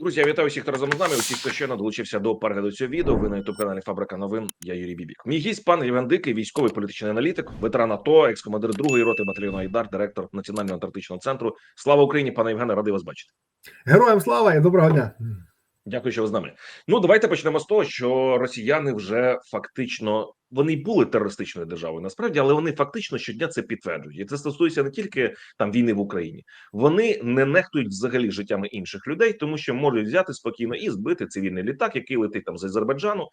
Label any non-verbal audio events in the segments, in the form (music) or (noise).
Друзі, я вітаю всіх, хто разом з нами. Усіх, хто щойно долучився до перегляду цього відео. Ви на ютуб каналі Фабрика новин. Я Юрій Бібік. Мій гість пан Євген Дикий, військовий політичний аналітик, ветеран АТО, екс-командир другої роти батальйону Айдар, директор Національного антарктичного центру. Слава Україні, пане Євгене, радий вас бачити. Героям слава і доброго дня. Дякую, що ви з нами. Ну давайте почнемо з того, що росіяни вже фактично вони були терористичною державою, насправді, але вони фактично щодня це підтверджують. І це стосується не тільки там війни в Україні. Вони не нехтують взагалі життями інших людей, тому що можуть взяти спокійно і збити цивільний літак, який летить там з Азербайджану.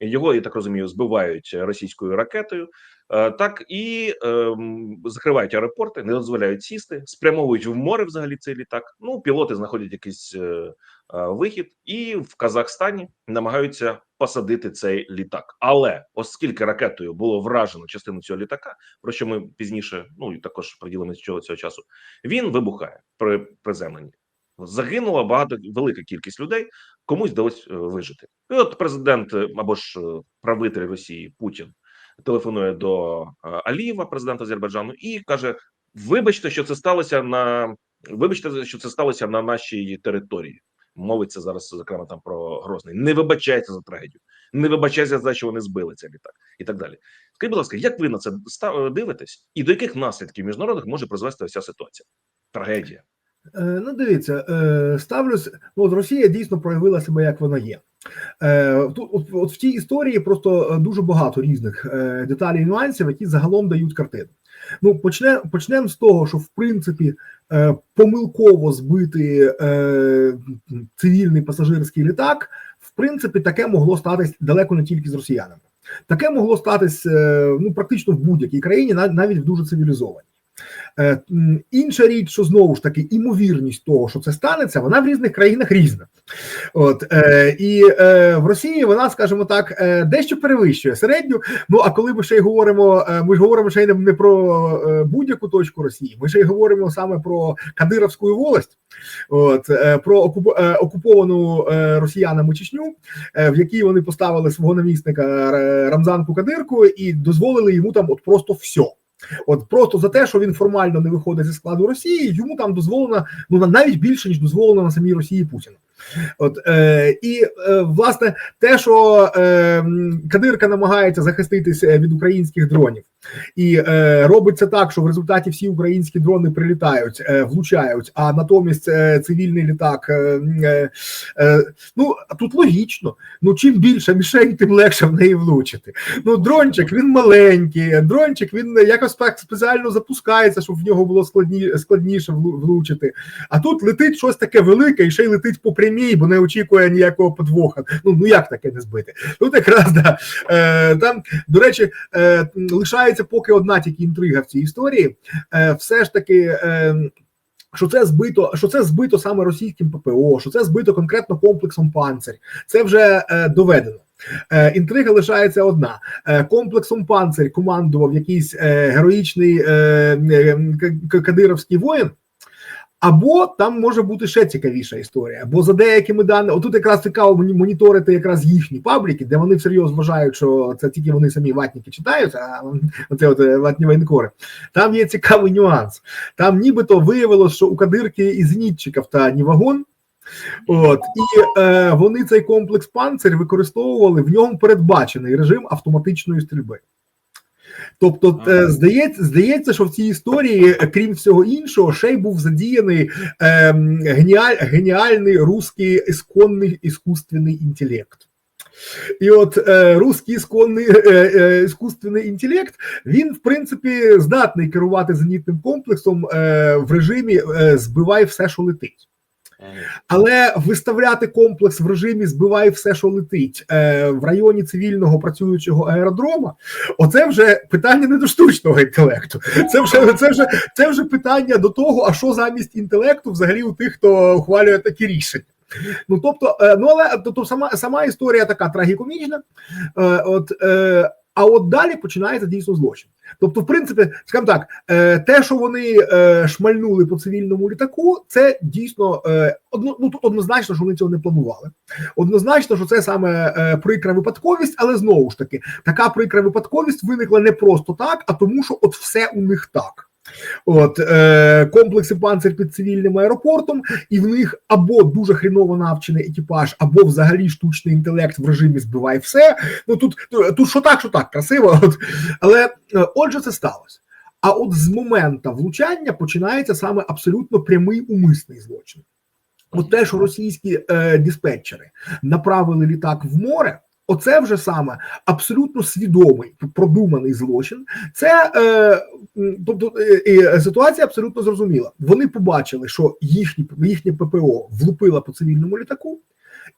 Його я так розумію, збивають російською ракетою, Е, так і ем, закривають аеропорти, не дозволяють сісти, спрямовують в море взагалі цей літак. Ну, пілоти знаходять якийсь е, е, вихід, і в Казахстані намагаються посадити цей літак. Але оскільки ракетою було вражено частину цього літака, про що ми пізніше, ну і також приділимо цього цього часу, він вибухає при приземленні. Загинула багато велика кількість людей, комусь вдалося е, вижити. І от президент е, або ж е, правитель Росії Путін телефонує до е, Алієва, президента Азербайджану, і каже: Вибачте, що це сталося на вибачте, що це сталося на нашій території. Мовиться зараз зокрема там про Грозний. Не вибачається за трагедію, не вибачається за те, що вони збили цей літак і так далі. Скажіть, будь ласка, як ви на це ста- дивитесь, і до яких наслідків міжнародних може призвести вся ситуація? Трагедія. Е, Ну, дивіться, е, ставлюсь. Ну, от Росія дійсно проявила себе, як вона є. Е, Тут, от, от в тій історії просто е, дуже багато різних е, деталей і нюансів, які загалом дають картину. Ну, почнемо почнемо з того, що в принципі е, помилково збити е, цивільний пасажирський літак, в принципі, таке могло статись далеко не тільки з росіянами. Таке могло статись е, ну, практично в будь-якій країні, навіть в дуже цивілізованій. Е, Інша річ, що знову ж таки імовірність того, що це станеться, вона в різних країнах різна. От е, і е, в Росії вона, скажімо так, дещо перевищує середню. Ну а коли ми ще й говоримо, ми ж говоримо ще й не, про будь-яку точку Росії, ми ще й говоримо саме про Кадировську волость, от про окуп, окуповану росіянами Чечню, в якій вони поставили свого намісника Рамзанку Кадирку і дозволили йому там от просто все. От просто за те, що він формально не виходить зі складу Росії, йому там дозволено ну навіть більше ніж дозволено на самій Росії Путіна. От е, і е, власне те, що е, Кадирка намагається захиститися від українських дронів, і е, робить це так, що в результаті всі українські дрони прилітають, е, влучають, а натомість е, цивільний літак. Е, е, е, ну тут логічно. Ну чим більше мішень, тим легше в неї влучити. Ну, дрончик він маленький, дрончик він якось так спеціально запускається, щоб в нього було складні, складніше влучити. А тут летить щось таке велике і ще й летить по прямій, бо не очікує ніякого подвоха. Ну ну як таке не збити? Тут якраз да е, там, до речі, е, лишається поки одна тільки інтрига в цій історії. Е, все ж таки. Е, що це збито, що це збито саме російським ППО, що це збито конкретно комплексом панцирь. Це вже е, доведено. Е, інтрига лишається одна: е, комплексом панцирь командував якийсь е, героїчний е, е, кадировський воїн. Або там може бути ще цікавіша історія, бо за деякими даними, отут якраз цікаво моніторити якраз їхні пабліки, де вони всерйоз вважають, що це тільки вони самі ватники читають, а (laughs) оце от е, ватні воєнкори. Там є цікавий нюанс. Там нібито виявилось, що у кадирки і зенітчиків та ні вагон. От і е, вони цей комплекс панцир використовували в ньому передбачений режим автоматичної стрільби. Тобто, е, здається, здається, що в цій історії, е, крім всього іншого, ще й був задіяний е, геніаль, геніальний русський ісконний іскусственний інтелект. І от е, русський ісконний е, е, іскусственний інтелект він, в принципі, здатний керувати зенітним комплексом е, в режимі е, збивай все, що летить. Але виставляти комплекс в режимі збивай все, що летить е, в районі цивільного працюючого аеродрома. Оце вже питання не до штучного інтелекту. Це вже це вже це вже питання до того, а що замість інтелекту взагалі у тих, хто ухвалює такі рішення. Ну тобто, е, ну але тобто сама сама історія така трагікомічна. Е, от а от далі починається дійсно злочин. Тобто, в принципі, скажімо так, е, те, що вони е, шмальнули по цивільному літаку, це дійсно е, одно, ну, тут однозначно, що вони цього не планували. Однозначно, що це саме прикра випадковість, але знову ж таки, така прикра випадковість виникла не просто так, а тому, що от все у них так. От е, комплекси панцир під цивільним аеропортом, і в них або дуже хріново навчений екіпаж, або взагалі штучний інтелект в режимі збивай все. Ну тут тут що так, що так, красиво. (laughs) От. Але е, отже, це сталося. А от з моменту влучання починається саме абсолютно прямий умисний злочин. От те, що російські е, диспетчери направили літак в море. Оце вже саме абсолютно свідомий продуманий злочин. Це е, тобто е, ситуація абсолютно зрозуміла. Вони побачили, що їхні їхнє ППО влупило по цивільному літаку,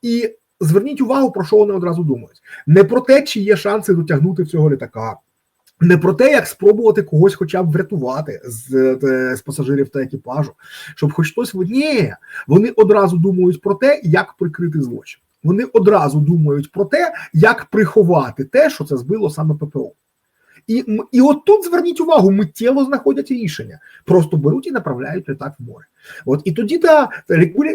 і зверніть увагу, про що вони одразу думають: не про те, чи є шанси дотягнути цього літака. Не про те, як спробувати когось, хоча б врятувати з, з пасажирів та екіпажу, щоб хоч хтось Ні, вони одразу думають про те, як прикрити злочин. Вони одразу думають про те, як приховати те, що це збило саме ППО. І і от тут зверніть увагу, миттєво знаходять рішення. Просто беруть і направляють літак в море. От і тоді та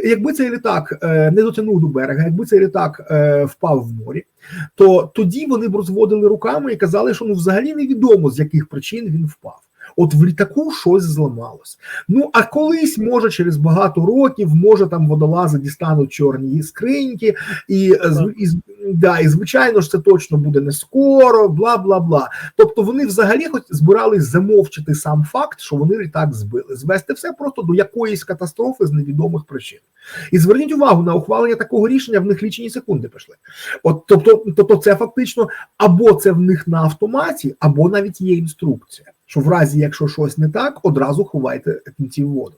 якби цей літак е, не дотягнув до берега, якби цей літак е, впав в морі, то тоді вони б розводили руками і казали, що ну взагалі невідомо з яких причин він впав. От в літаку щось зламалось. Ну а колись, може, через багато років, може там водолази дістануть чорні скриньки, і, і, да, і звичайно ж це точно буде не скоро, бла бла бла. Тобто вони взагалі хоч збирались замовчити сам факт, що вони літак збили, звести все просто до якоїсь катастрофи з невідомих причин. І зверніть увагу на ухвалення такого рішення в них лічені секунди пішли. От тобто, тобто, це фактично або це в них на автоматі, або навіть є інструкція що в разі, якщо щось не так, одразу ховайте кінці в воду.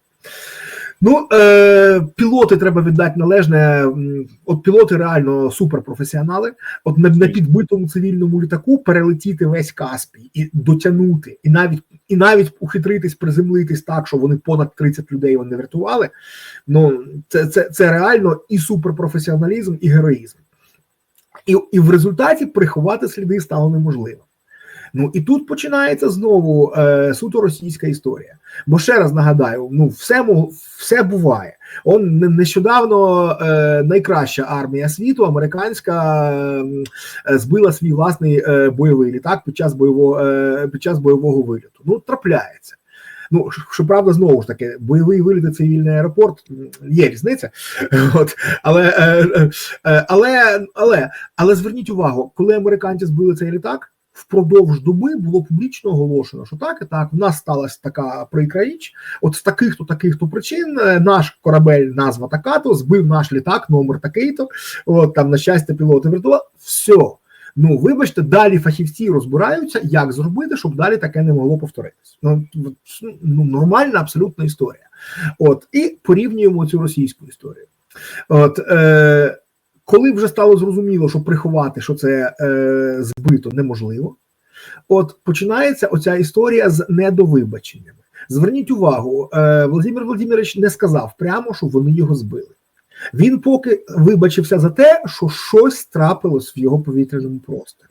Ну, е, пілоти треба віддати належне. От пілоти реально суперпрофесіонали. От на, на підбитому цивільному літаку перелетіти весь Каспій і дотягнути, і навіть і навіть ухитритись приземлитись так, що вони понад 30 людей вони врятували. Ну це це, це реально і суперпрофесіоналізм, і героїзм. І, І в результаті приховати сліди стало неможливо. Ну і тут починається знову е, суто російська історія. Бо ще раз нагадаю: ну все все буває. Он нещодавно е, найкраща армія світу, американська, е, збила свій власний е, бойовий літак під час бойового е, під час бойового виліту. Ну трапляється. Ну, щоправда, знову ж таки, бойовий виліт і цивільний аеропорт є різниця, (laughs) от але, е, е, е, але але але зверніть увагу, коли американці збили цей літак впродовж доби було публічно оголошено, що так і так, в нас сталася така прикра річ. От з таких то таких то причин е, наш корабель, назва така, то збив наш літак, номер такий-то. От там, на щастя, пілоти врятували. Все. Ну, вибачте, далі фахівці розбираються, як зробити, щоб далі таке не могло повторитись. Ну, ну нормальна абсолютна історія. От і порівнюємо цю російську історію. От е, коли вже стало зрозуміло, що приховати, що це е, збито неможливо, от починається оця історія з недовибаченнями. Зверніть увагу, е, Володимир Володимирович не сказав прямо, що вони його збили. Він поки вибачився за те, що щось трапилось в його повітряному просторі.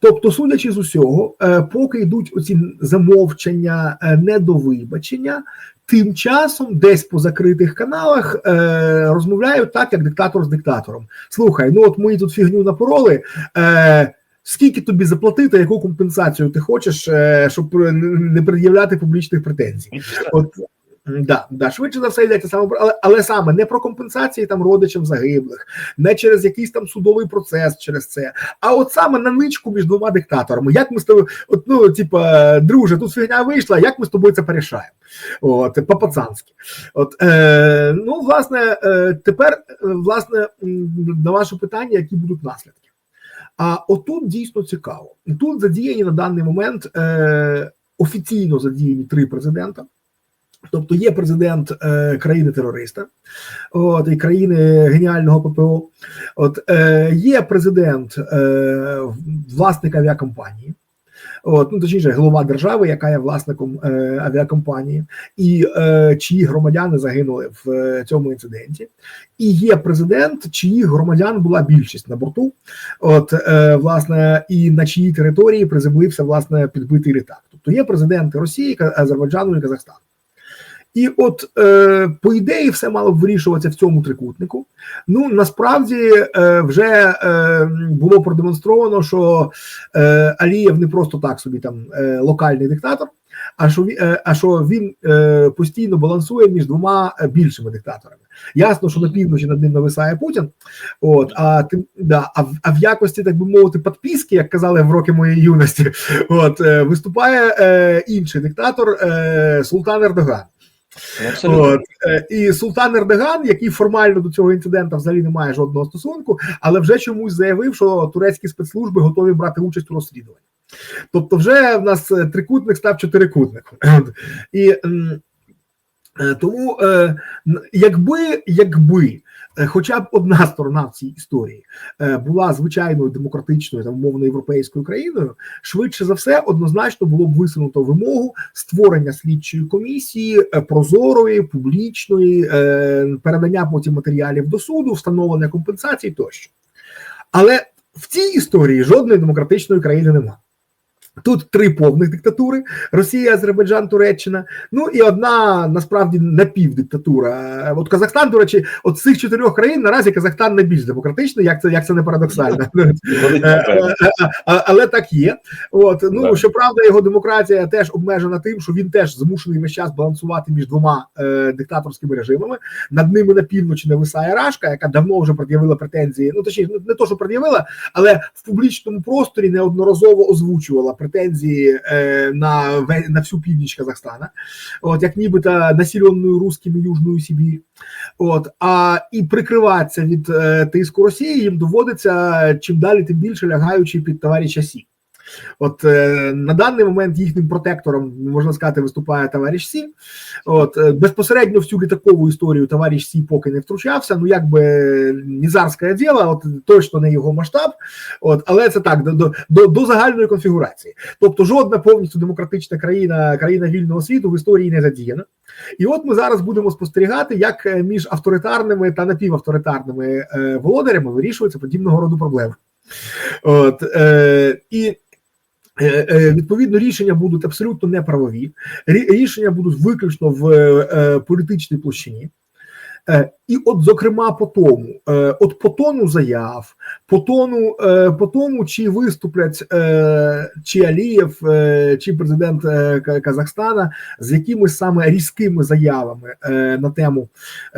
Тобто, судячи з усього, е, поки йдуть оці замовчання, е, недовибачення, тим часом десь по закритих каналах е, розмовляють так, як диктатор з диктатором. Слухай, ну от ми тут фігню напороли. Скільки тобі заплатити, яку компенсацію ти хочеш, щоб не пред'являти публічних претензій? От Да, да, швидше за все йдеться саме але, але саме не про компенсації там родичам загиблих, не через якийсь там судовий процес через це, а от саме на ничку між двома диктаторами. Як ми з тобою, от, ну типа, друже, тут фігня вийшла, як ми з тобою це порішаємо? От по пацанськи От е, ну, власне, е, тепер е, власне на ваше питання, які будуть наслідки. А отут дійсно цікаво. Тут задіяні на даний момент е, офіційно задіяні три президента. Тобто є президент е, країни-терориста, от і країни геніального ППО. От е, є президент е, власник авіакомпанії, от ну точніше, голова держави, яка є власником е, авіакомпанії, і е, чиї громадяни загинули в е, цьому інциденті. І є президент, чиїх громадян була більшість на борту. От е, власне, і на чиїй території приземлився власне підбитий літак. Тобто є президенти Росії, Азербайджану і Казахстану. І от е, по ідеї все мало б вирішуватися в цьому трикутнику. Ну насправді е, вже е, було продемонстровано, що е, Алієв не просто так собі там е, локальний диктатор, а що е, а що він е, постійно балансує між двома е, більшими диктаторами. Ясно, що на півночі над ним нависає Путін. От а тим да, а в, а в якості, так би мовити, підписки, як казали в роки моєї юності, (laughs) от е, виступає е, інший диктатор е, Султан Ердоган. Ну. От, е, і Султан Ердоган, який формально до цього інциденту взагалі не має жодного стосунку, але вже чомусь заявив, що турецькі спецслужби готові брати участь у розслідуванні. Тобто, вже в нас е, трикутник став чотирикутником. І е, тому, якби, якби. Е, Хоча б одна сторона в цій історії е, була звичайною демократичною та умовно європейською країною, швидше за все, однозначно було б висунуто вимогу створення слідчої комісії е, прозорої, публічної, передання потім матеріалів до суду, встановлення компенсацій тощо. Але в цій історії жодної демократичної країни немає. Тут три повних диктатури: Росія, Азербайджан, Туреччина. Ну і одна насправді напівдиктатура. От Казахстан, до речі, от цих чотирьох країн наразі Казахстан найбільш демократичний, як це як це не парадоксально. Вони Е, е, е, але так є. От ну щоправда, його демократія теж обмежена тим, що він теж змушений весь час балансувати між двома диктаторськими режимами. Над ними на півночі нависає Рашка, яка давно вже пред'явила претензії. Ну точніше, не- не то, що пред'явила, але в публічному просторі неодноразово озвучувала претензії е, на на всю північ Казахстана, от як нібито населеною русскими Южною Сибір. От а і прикриватися від е, тиску Росії їм доводиться чим далі, тим більше лягаючи під товариша Сі. От е, на даний момент їхнім протектором можна сказати виступає товариш Сі. От е, безпосередньо в цю літакову історію товариш Сі поки не втручався. Ну якби нізарське діло, от точно не його масштаб. От, але це так до, до, до загальної конфігурації. Тобто, жодна повністю демократична країна, країна вільного світу в історії не задіяна. І от ми зараз будемо спостерігати, як е, між авторитарними та напівавторитарними е, володарями вирішуються подібного роду проблеми. От, е, і відповідно рішення будуть абсолютно неправові, Рі- рішення будуть виключно в е, е, політичній площині. Е, і от, зокрема, по тому, е, от по тону заяв, по тону, е, по тому, чи виступлять чи Алієв, чи президент Казахстана з якимись саме різкими заявами на тему,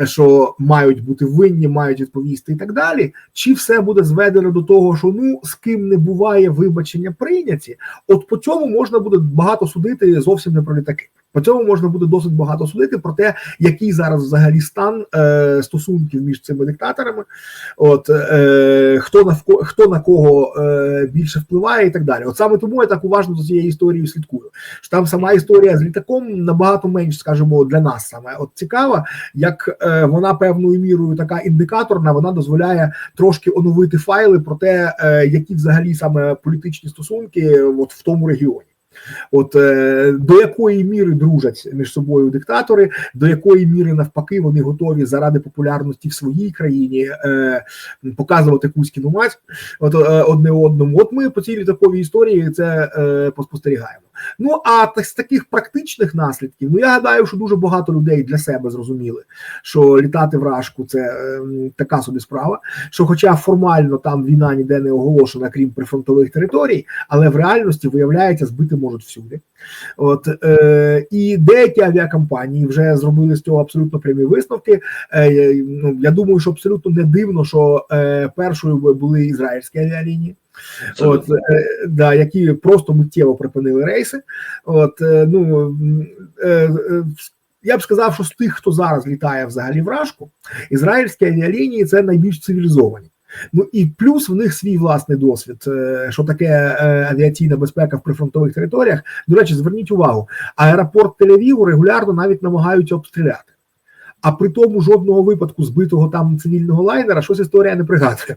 що мають бути винні, мають відповісти і так далі, чи все буде зведено до того, що ну з ким не буває вибачення прийняті, от по цьому можна буде багато судити зовсім не про літаки. По цьому можна буде досить багато судити про те, який зараз взагалі стан е, стосунків між цими диктаторами, от е, хто на хто на кого е, більше впливає, і так далі. От саме тому я так уважно за цією історією слідкую. Що там сама історія з літаком набагато менш, скажімо, для нас саме от цікава, як е, вона певною мірою така індикаторна, вона дозволяє трошки оновити файли про те, е, які взагалі саме політичні стосунки от в тому регіоні. От е, до якої міри дружать між собою диктатори, до якої міри навпаки вони готові заради популярності в своїй країні е, показувати якусь кіномать от, е, одне одному. От ми по цій літаковій історії це е, поспостерігаємо. Ну а так, з таких практичних наслідків, ну я гадаю, що дуже багато людей для себе зрозуміли, що літати в Рашку це е, така собі справа. Що, хоча формально там війна ніде не оголошена, крім прифронтових територій, але в реальності виявляється, збити можуть всюди. От е, і деякі авіакомпанії вже зробили з цього абсолютно прямі висновки. Е, ну я думаю, що абсолютно не дивно, що е, першою були ізраїльські авіалінії. От е, да, які просто миттєво припинили рейси. От е, ну е, я б сказав, що з тих, хто зараз літає взагалі в Рашку, ізраїльські авіалінії це найбільш цивілізовані. Ну і плюс в них свій власний досвід, що таке авіаційна безпека в прифронтових територіях. До речі, зверніть увагу, аеропорт Тель-Авіву регулярно навіть намагаються обстріляти. А при тому жодного випадку збитого там цивільного лайнера щось історія не пригадує.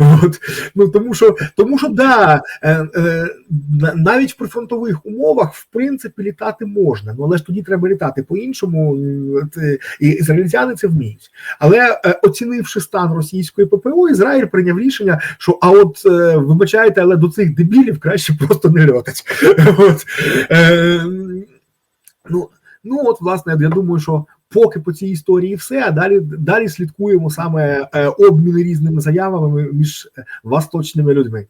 (laughs) От. Ну тому що тому що да, е, е, навіть в прифронтових умовах в принципі літати можна. Ну але ж тоді треба літати по-іншому. е, І ізраїльтяни це вміють. Але е, оцінивши стан російської ППО, Ізраїль прийняв рішення, що а от е, вибачайте, але до цих дебілів краще просто не льотать. (laughs) От. Е, ну, Ну от, власне, я думаю, що поки по цій історії все, а далі далі слідкуємо саме е, обміни різними заявами між е, восточними людьми.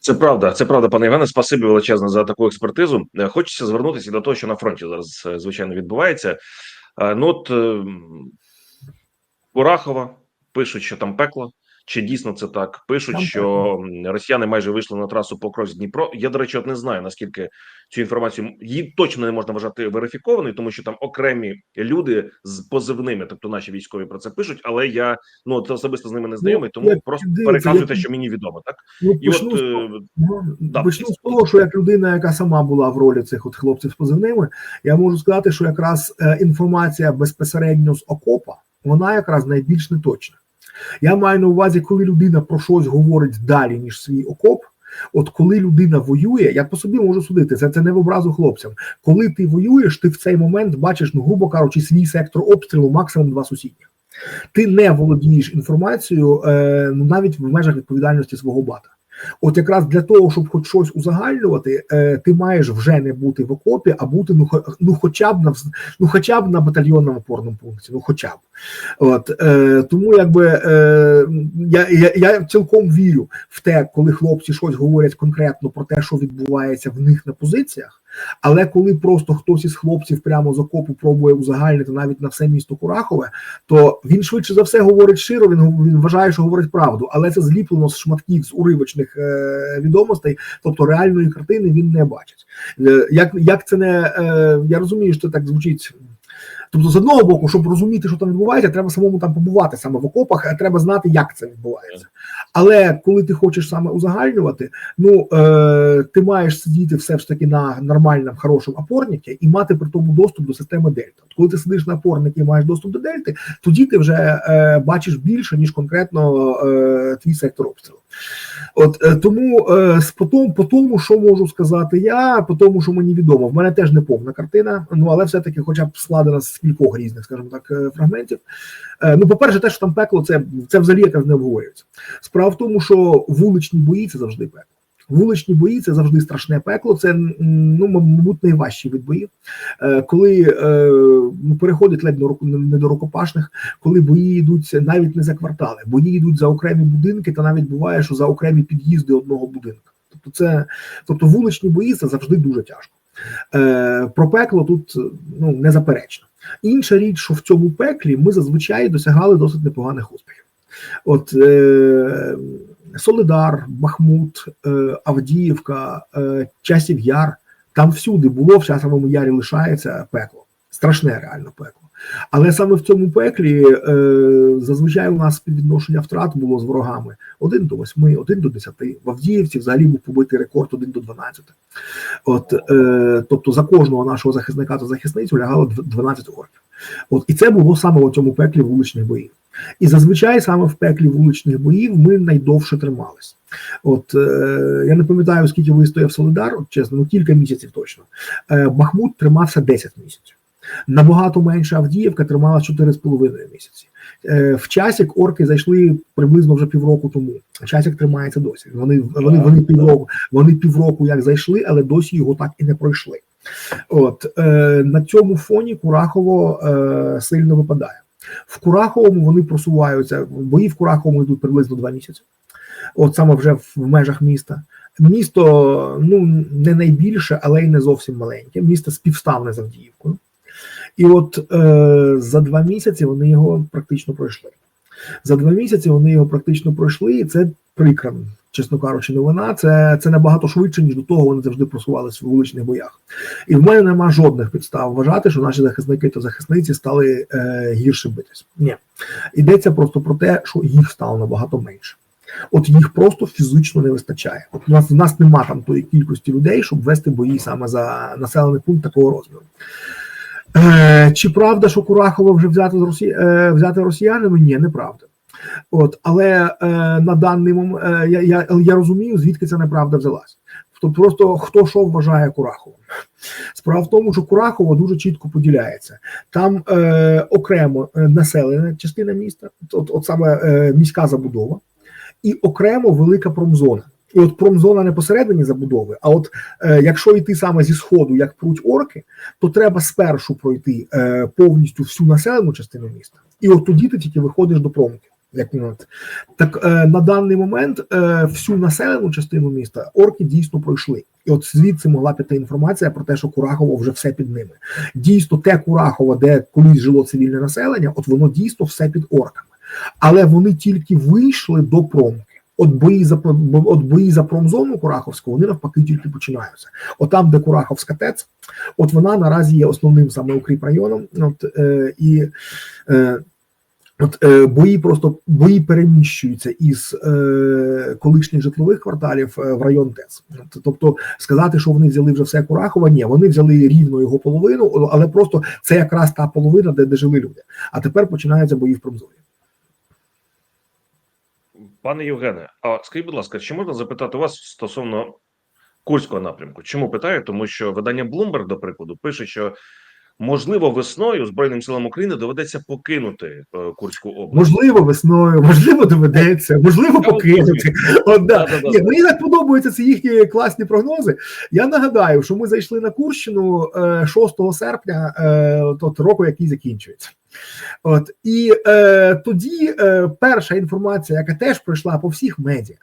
Це правда, це правда, пане Іване. Спасибі величезне за таку експертизу. Е, Хочеться звернутися до того, що на фронті зараз звичайно відбувається. Ну от Урахова Курахова пишуть, що там пекло. Чи дійсно це так? Пишуть, що росіяни майже вийшли на трасу Покровськ Дніпро. Я, до речі, от не знаю наскільки цю інформацію її точно не можна вважати верифікованою, тому що там окремі люди з позивними, тобто наші військові про це пишуть. Але я ну от особисто з ними не знайомий, тому як просто дивіться, переказую те, що мені відомо. Так Ну, і почну от е, Ну, Да, Почну з того, що як людина, яка сама була в ролі цих от хлопців з позивними, я можу сказати, що якраз е, інформація безпосередньо з окопа, вона якраз найбільш неточна. Я маю на увазі, коли людина про щось говорить далі, ніж свій окоп. От коли людина воює, я по собі можу судити, це, це не в образу хлопцям. Коли ти воюєш, ти в цей момент бачиш, ну грубо кажучи, свій сектор обстрілу, максимум два сусідніх. Ти не володієш інформацією е, ну, навіть в межах відповідальності свого бата. От якраз для того, щоб хоч щось узагальнювати, е, ти маєш вже не бути в окопі, а бути ну, ну хоча б на ну, хоча б на батальйонному опорному пункті. Ну хоча б. От е, тому, якби е, я, я, я цілком вірю в те, коли хлопці щось говорять конкретно про те, що відбувається в них на позиціях. Але коли просто хтось із хлопців прямо з окопу пробує узагальнити навіть на все місто Курахове, то він швидше за все говорить широ. Він він вважає, що говорить правду, але це зліплено з шматків з уривочних е, відомостей, тобто реальної картини він не бачить. Е, як, як це не е, я розумію, що так звучить. Тобто, з одного боку, щоб розуміти, що там відбувається, треба самому там побувати саме в окопах, а треба знати, як це відбувається. Але коли ти хочеш саме узагальнювати, ну е, ти маєш сидіти все ж таки на нормальному, хорошому опорнику і мати при тому доступ до системи Дельта. Коли ти сидиш на опорнику і маєш доступ до Дельти, тоді ти вже е, бачиш більше, ніж конкретно е, твій сектор обстрілу. От е, тому е, з по тому, що можу сказати я, по тому, що мені відомо, в мене теж не повна картина, ну але все-таки, хоча б складена з кількох різних, скажімо так, е, фрагментів. Е, ну, по-перше, те, що там пекло, це, це взагалі якраз не обговорюється. Справа в тому, що вуличні бої це завжди пекло. Вуличні бої це завжди страшне пекло. Це ну, мабуть, найважчі від боїв. Е, коли ну, переходить ледь не до рукопашних, коли бої йдуть навіть не за квартали, бої йдуть за окремі будинки, та навіть буває, що за окремі під'їзди одного будинку. Тобто, це тобто вуличні бої це завжди дуже тяжко. Про пекло тут ну незаперечно. Інша річ, що в цьому пеклі ми зазвичай досягали досить непоганих успіхів. От е, Солидар, Бахмут, е, Авдіївка, е, Часів Яр. Там всюди було в часовому ярі лишається пекло, страшне реально пекло. Але саме в цьому пеклі е, зазвичай у нас співвідношення втрат було з ворогами 1 до 8, 1 до 10. В Авдіївці взагалі був побитий рекорд 1 до 12. От, е, тобто за кожного нашого захисника та захисницю лягало 12 орків. От, і це було саме у цьому пеклі вуличних боїв. І зазвичай саме в пеклі вуличних боїв ми найдовше трималися. От е, я не пам'ятаю, скільки вистояв Солидар, от чесно, ну кілька місяців точно. Е, Бахмут тримався 10 місяців. Набагато менше Авдіївка тримала 4,5 місяці. Е, в часік орки зайшли приблизно вже півроку тому. Часік тримається досі. Вони вони, вони півроку, вони півроку як зайшли, але досі його так і не пройшли. От е, на цьому фоні Курахово е, сильно випадає. В Кураховому вони просуваються. Бої в Кураховому йдуть приблизно два місяці. От саме вже в межах міста. Місто ну не найбільше, але й не зовсім маленьке. Місто співставне з Авдіївкою. І от е, за два місяці вони його практично пройшли. За два місяці вони його практично пройшли, і це прикра, чесно кажучи, новина. Це, це набагато швидше, ніж до того вони завжди просувалися в вуличних боях. І в мене нема жодних підстав вважати, що наші захисники та захисниці стали е, гірше битись. Ні, йдеться просто про те, що їх стало набагато менше. От їх просто фізично не вистачає. От у нас у нас нема там тої кількості людей, щоб вести бої саме за населений пункт такого розміру. Е, чи правда, що Курахово вже взято з Росі... е, взяти росіянами? Ні, неправда. От, але е, на даний момент я, я, я розумію, звідки ця неправда взялась. Тобто, просто хто що вважає Кураховим. Справа в тому, що Курахово дуже чітко поділяється. Там е, окремо е, населена частина міста, от, от саме е, міська забудова, і окремо велика промзона. І от промзона не посередині забудови. А от е, якщо йти саме зі сходу, як пруть орки, то треба спершу пройти е, повністю всю населену частину міста, і от тоді ти тільки виходиш до промки. Як ну, так е, на даний момент е, всю населену частину міста орки дійсно пройшли, і от звідси могла піти інформація про те, що Курахово вже все під ними. Дійсно, те Курахово, де колись жило цивільне населення, от воно дійсно все під орками, але вони тільки вийшли до промки. От бої за от бої за промзону Кураховську, вони навпаки тільки починаються. От там, де Кураховська ТЕЦ, от вона наразі є основним саме укріп районом. От е, і е, От е, бої просто бої переміщуються із е, колишніх житлових кварталів е, в район ТЕЦ. От, Тобто сказати, що вони взяли вже все Курахова, ні, вони взяли рівно його половину, але просто це якраз та половина, де, де жили люди. А тепер починаються бої в промзоні. Пане Євгене, а скажіть, будь ласка, чи можна запитати вас стосовно Курського напрямку? Чому питаю? Тому що видання Bloomberg, до прикладу, пише, що можливо весною Збройним силам України доведеться покинути е, Курську область. Можливо, весною, можливо, доведеться, можливо, Я покинути. От, да. Ні, мені так подобаються ці їхні класні прогнози. Я нагадаю, що ми зайшли на Курщину е, 6 серпня е, от року, який закінчується. От і е, тоді е, перша інформація, яка теж пройшла по всіх медіа,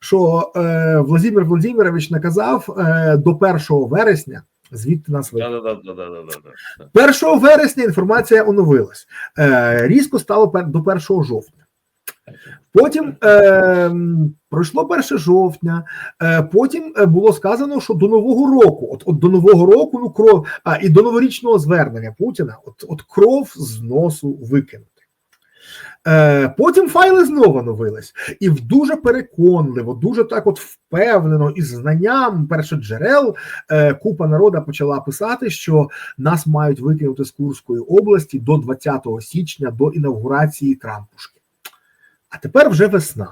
що е, Владимир Владимирович наказав е, до 1 вересня звідти нас вигнати. Да-да-да-да-да-да-да. 1 вересня інформація оновилась. Е, різко стало до 1 жовтня. Потім е, пройшло 1 жовтня, е, потім е, було сказано, що до Нового року, от, от до Нового року, ну кров, а і до новорічного звернення Путіна, от, от кров з носу викинути. Е, потім файли знову оновились, і дуже переконливо, дуже так от впевнено із знанням першоджерел е, купа народа почала писати, що нас мають викинути з Курської області до 20 січня до інавгурації Трампушки. А тепер вже весна.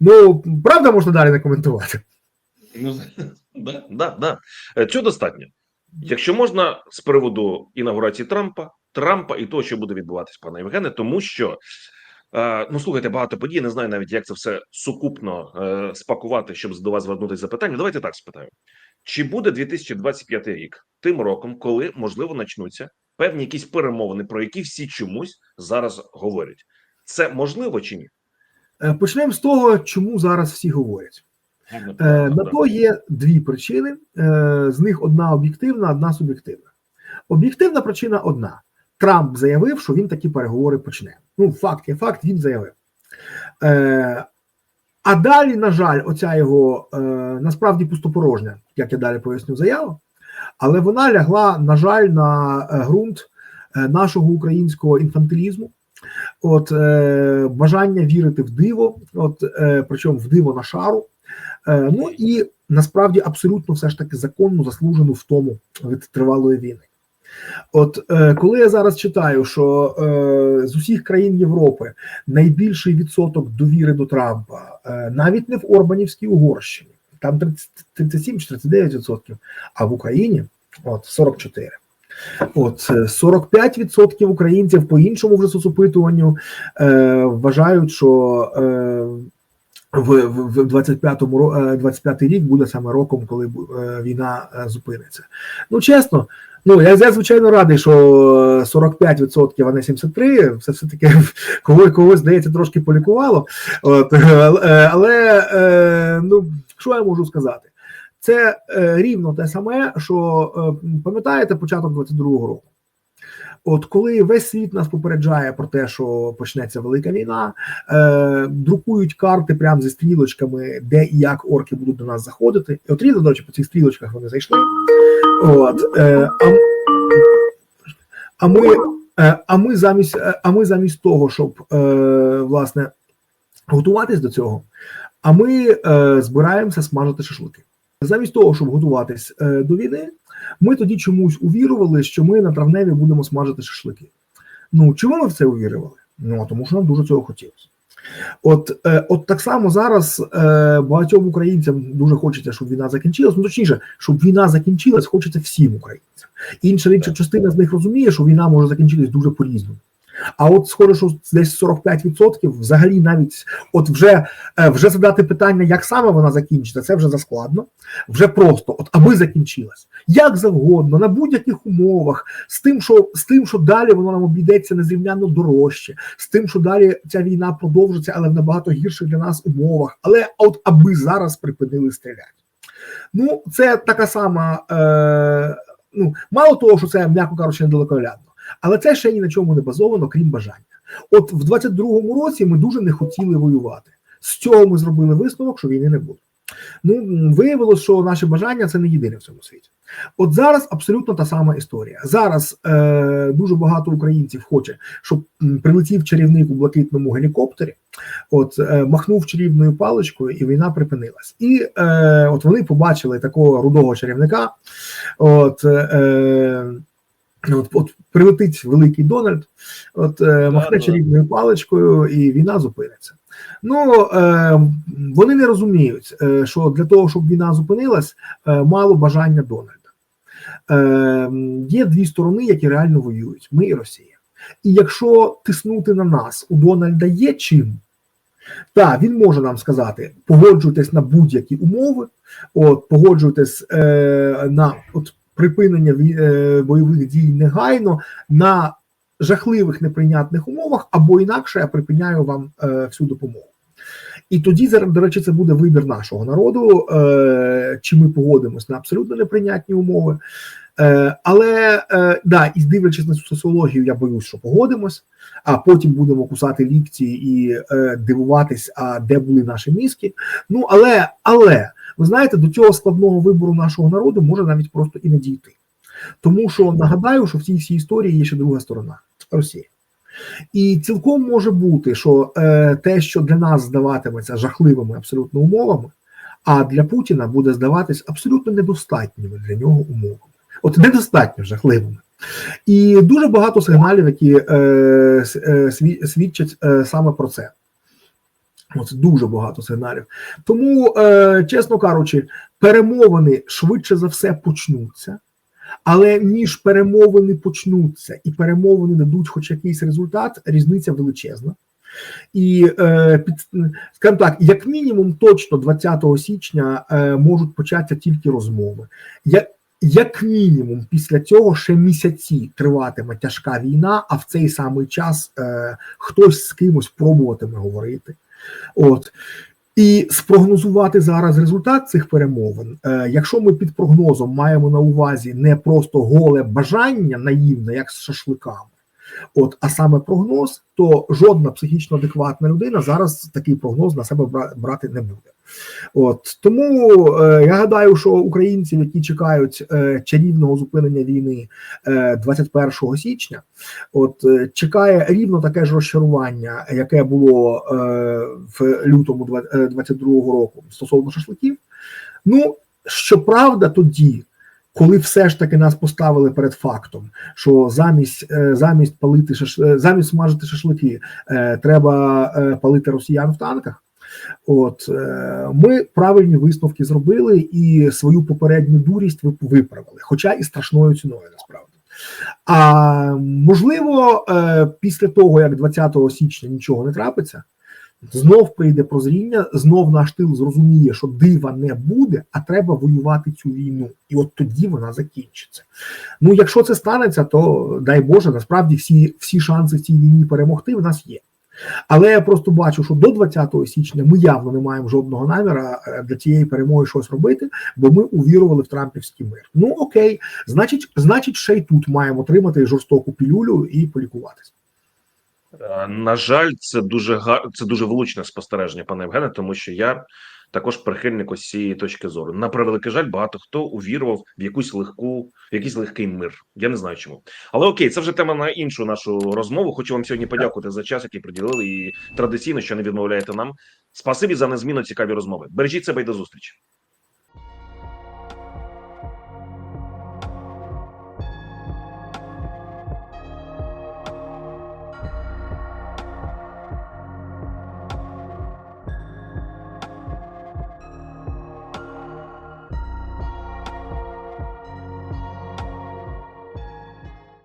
Ну правда можна далі не коментувати. Ну, да, да, да. Е, Цього достатньо. Якщо можна з приводу інаугурації Трампа, Трампа і того, що буде відбуватись, пане Євгене, тому що е, ну слухайте, багато подій. Не знаю навіть, як це все сукупно е, спакувати, щоб до вас звернутися запитання. Давайте так спитаю: чи буде 2025 рік тим роком, коли можливо начнуться певні якісь перемовини, про які всі чомусь зараз говорять? Це можливо чи ні? Е, Почнемо з того, чому зараз всі говорять. На то є дві причини. З них одна об'єктивна, одна суб'єктивна. Об'єктивна причина одна: Трамп заявив, що він такі переговори почне. Ну, факт є факт, він заявив. Е, а далі, на жаль, оця його е, насправді пустопорожня, як я далі поясню, заява, але вона лягла, на жаль, на е, ґрунт е, нашого українського інфантилізму. От е, бажання вірити в диво, от е, причому в диво на шару. Е, ну і насправді абсолютно все ж таки законну заслужену втому від тривалої війни. От е, коли я зараз читаю, що е, з усіх країн Європи найбільший відсоток довіри до Трампа, е, навіть не в Орбанівській Угорщині, там 37 чи 39 відсотків, а в Україні от 44. От е, 45% українців по іншому вже соцопитуванню е, вважають, що е, в, в, в 25-му ро- е, 25 рік буде саме роком, коли е, війна е, зупиниться. Ну чесно, ну я, я звичайно радий, що 45%, а не 73%, Це все таки (laughs) коли когось здається трошки полікувало. От, е, е, але е, ну що я можу сказати? Це е, рівно те саме, що е, пам'ятаєте початок 22-го року. От коли весь світ нас попереджає про те, що почнеться велика війна, е, друкують карти прямо зі стрілочками, де і як орки будуть до нас заходити. І от рівно, до речі, по цих стрілочках вони зайшли. От, е, а, а ми, е, а ми замість, е, а ми замість того, щоб е, власне готуватись до цього, а ми е, збираємося смажити шашлики. Замість того, щоб готуватись е, до війни, ми тоді чомусь увірували, що ми на травневі будемо смажити шашлики. Ну чому ми в це увірували? Ну тому що нам дуже цього хотілося. От, е, от так само зараз е, багатьом українцям дуже хочеться, щоб війна закінчилась. Ну точніше, щоб війна закінчилась, хочеться всім українцям. Інша інша частина з них розуміє, що війна може закінчитись дуже по-різному. А от схоже, що десь 45% взагалі навіть от вже, е, вже задати питання, як саме вона закінчиться, це вже заскладно. Вже просто, от аби закінчилась, як завгодно, на будь-яких умовах, з тим, що з тим, що далі воно нам обійдеться незрівняно дорожче, з тим, що далі ця війна продовжиться, але в набагато гірших для нас умовах. Але от аби зараз припинили стріляти. Ну, це така сама. Е, ну, мало того, що це, м'яко кажучи, недалекоглядно, але це ще ні на чому не базовано, крім бажання. От в 22-му році ми дуже не хотіли воювати. З цього ми зробили висновок, що війни не буде. Ну виявилось, що наше бажання це не єдине в цьому світі. От зараз абсолютно та сама історія. Зараз е, дуже багато українців хоче, щоб прилетів чарівник у блакитному гелікоптері, от е, махнув чарівною паличкою, і війна припинилась. І е, от вони побачили такого рудого чарівника. От, е, от, от прилетить великий Дональд, от е, махне да. чарівною паличкою, і війна зупиниться. Ну е, вони не розуміють, е, що для того, щоб війна зупинилась, е, мало бажання Дональда. Е, є дві сторони, які реально воюють: ми і Росія. І якщо тиснути на нас у Дональда є чим, так, він може нам сказати: погоджуйтесь на будь-які умови, от погоджуйтесь е, на от припинення е, бойових дій негайно на жахливих неприйнятних умовах, або інакше я припиняю вам е, всю допомогу. І тоді, до речі, це буде вибір нашого народу, е, чи ми погодимось на абсолютно неприйнятні умови. Але да, і дивлячись на цю соціологію, я боюсь, що погодимось, а потім будемо кусати лікті і дивуватись, а де були наші мізки. Ну але, але ви знаєте, до цього складного вибору нашого народу може навіть просто і не дійти. Тому що нагадаю, що в цій всій історії є ще друга сторона Росія. І цілком може бути, що е, те, що для нас здаватиметься жахливими абсолютно умовами, а для Путіна буде здаватись абсолютно недостатніми для нього умовами. От недостатньо жахливими. І дуже багато сигналів, які е, е, свідчать е, саме про це. От дуже багато сигналів. Тому, е, чесно кажучи, перемовини швидше за все почнуться. Але ніж перемовини почнуться і перемовини дадуть хоч якийсь результат, різниця величезна. І е, під скажімо так, як мінімум, точно 20 січня е, можуть початися тільки розмови. Як, як мінімум, після цього ще місяці триватиме тяжка війна, а в цей самий час е, хтось з кимось пробуватиме говорити. От. І спрогнозувати зараз результат цих перемовин, е, якщо ми під прогнозом маємо на увазі не просто голе бажання наївне, як з шашликами, от, а саме прогноз, то жодна психічно адекватна людина зараз такий прогноз на себе бра- брати не буде. От тому е, я гадаю, що українців, які чекають е, чарівного зупинення війни е, 21 січня, от е, чекає рівно таке ж розчарування, яке було е, в лютому два- е, 22-го року стосовно шашликів. Ну щоправда, тоді. Коли все ж таки нас поставили перед фактом, що замість е, замість палити шаш... е, замість смажити шашлики, е, треба палити росіян в танках. От ми правильні висновки зробили і свою попередню дурість виправили, хоча і страшною ціною насправді. А можливо, після того як 20 січня нічого не трапиться, знов прийде прозріння, знов наш тил зрозуміє, що дива не буде, а треба воювати цю війну, і от тоді вона закінчиться. Ну, якщо це станеться, то дай Боже, насправді всі, всі шанси в цій війні перемогти в нас є. Але я просто бачу, що до 20 січня ми явно не маємо жодного наміра е, для цієї перемоги щось робити, бо ми увірували в Трампівський мир. Ну окей, значить, значить, ще й тут маємо отримати жорстоку пілюлю і полікуватися. Е, На жаль, це дуже гар... це дуже влучне спостереження, пане Євгене, тому що я також прихильник ось цієї точки зору. На превеликий жаль, багато хто увірував в якусь легку, в якийсь легкий мир. Я не знаю чому. Але окей, це вже тема на іншу нашу розмову. Хочу вам сьогодні подякувати за час, який приділили, і традиційно, що не відмовляєте нам. Спасибі за незмінно цікаві розмови. Бережіть себе і до зустрічі.